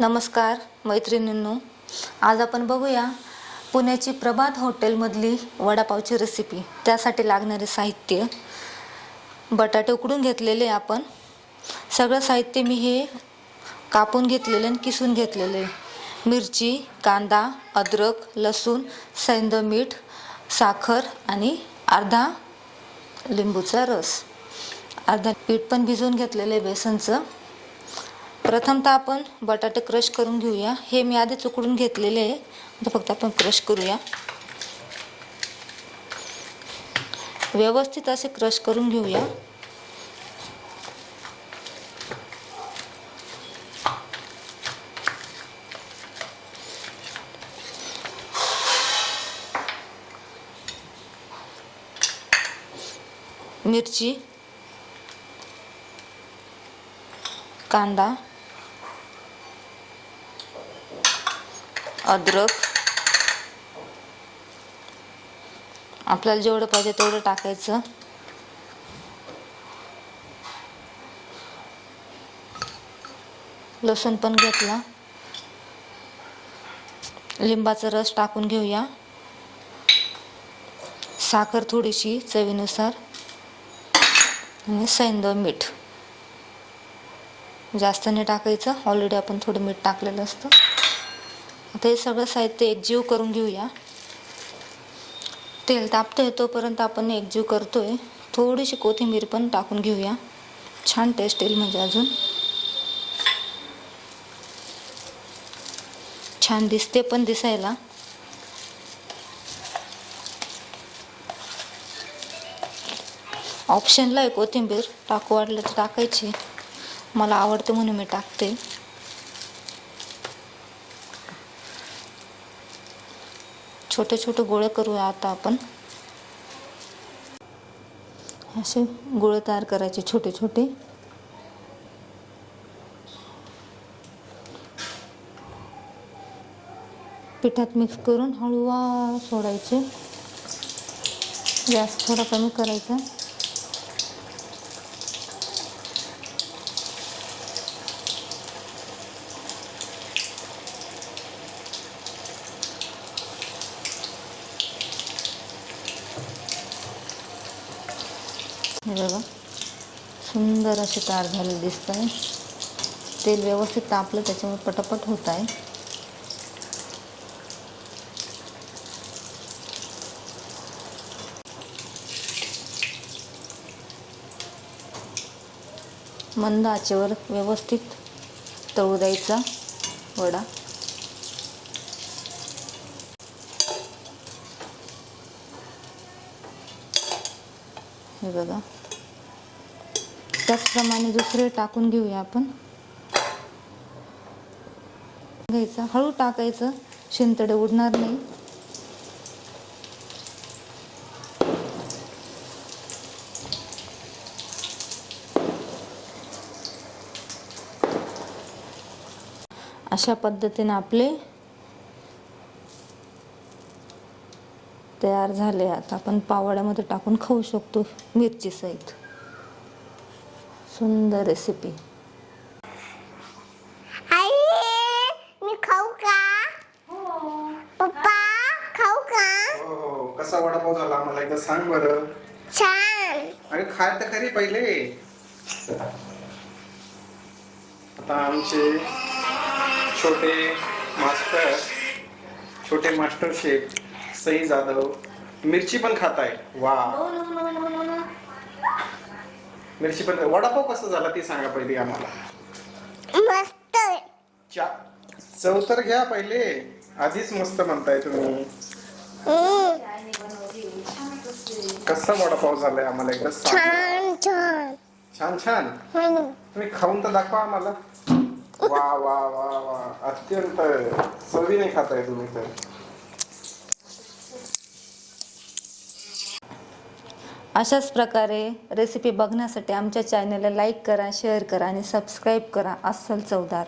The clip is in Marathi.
नमस्कार मैत्रिणींनो. आज आपण बघूया पुण्याची प्रभात हॉटेलमधली वडापावची रेसिपी त्यासाठी लागणारे साहित्य. बटाटे उकडून घेतलेले आपण. सगळं साहित्य मी हे कापून घेतलेले आणि किसून घेतलेले मिरची कांदा अद्रक लसूण सैंद मीठ साखर आणि अर्धा लिंबूचा रस. अर्धा पीठ पण भिजवून घेतलेलं आहे बेसनचं. प्रथमतः आपण बटाटे क्रश करून घेऊया. हे मी आधीच उकडून घेतलेले आहे. आता फक्त आपण क्रश करूया. व्यवस्थित असे क्रश करून घेऊया. मिरची कांदा अद्रक. आपल्याला जेवढं पाहिजे तेवढं टाकायचं. लसूण पण घेतला. लिंबाचा रस टाकून घेऊया. साखर थोडीशी चवीनुसार. आणि सैंद मीठ. जास्त नाही टाकायचं. ऑलरेडी आपण थोडं मीठ टाकलेलं असतं. आता हे सगळं साहित्य एकजीव करून घेऊया. तेल तापतं तोपर्यंत आपण एकजीव करतोय. थोडीशी कोथिंबीर पण टाकून घेऊया. छान टेस्ट येईल म्हणजे अजून. छान दिसते पण दिसायला. ऑप्शनला आहे कोथिंबीर. टाकू वाटलं तर टाकायची. मला आवडते म्हणून मी टाकते. छोटे छोटे गोळे करूया आता आपण. असे गोळे तयार करायचे छोटे छोटे पिठात मिक्स करून हळूवार सोडायचे. गॅस थोडा कमी करायचा. हे बघा. सुंदर असे तार झालेले दिसत आहे तेल व्यवस्थित तापलं त्याच्यामुळे पटापट होत आहे मंद आचेवर व्यवस्थित तळू द्यायचा वडा. हे बघा. त्याचप्रमाणे दुसरे टाकून घेऊया आपण. घ्यायचं. हळू टाकायचं. शिंतडे उडणार नाही. अशा पद्धतीने आपले तयार झाले आता आपण पावड्यामध्ये टाकून खाऊ शकतो मिरची सहित. सुंदर रेसिपी आई मी खाऊ का? पप्पा खाऊ का? हो हो. कसा वडापाव झाला आम्हाला एकदा सांग बरं. छान. अरे खाय तर खरी पहिले. आता आमचे छोटे मास्टर छोटे मास्टर शेफ सई जाधव मिरची पण खात आहे वा. मिरची पण वडापाव कसा झाला ते सांगा पहिले आम्हाला. मस्त चा चव तर घ्या पहिले. आधीच मस्त म्हणताय तुम्ही. कसा वडापाव झालाय आम्हाला एकदा छान छान. छान छान. हम्म. तुम्ही खाऊन तर दाखवा आम्हाला. वा वा वा वा. अत्यंत चवीने खाताय तुम्ही तर. अशाच प्रकारे रेसिपी बघण्यासाठी आमच्या चॅनलला लाईक करा शेअर करा आणि सबस्क्राईब करा. अस्सल चवदार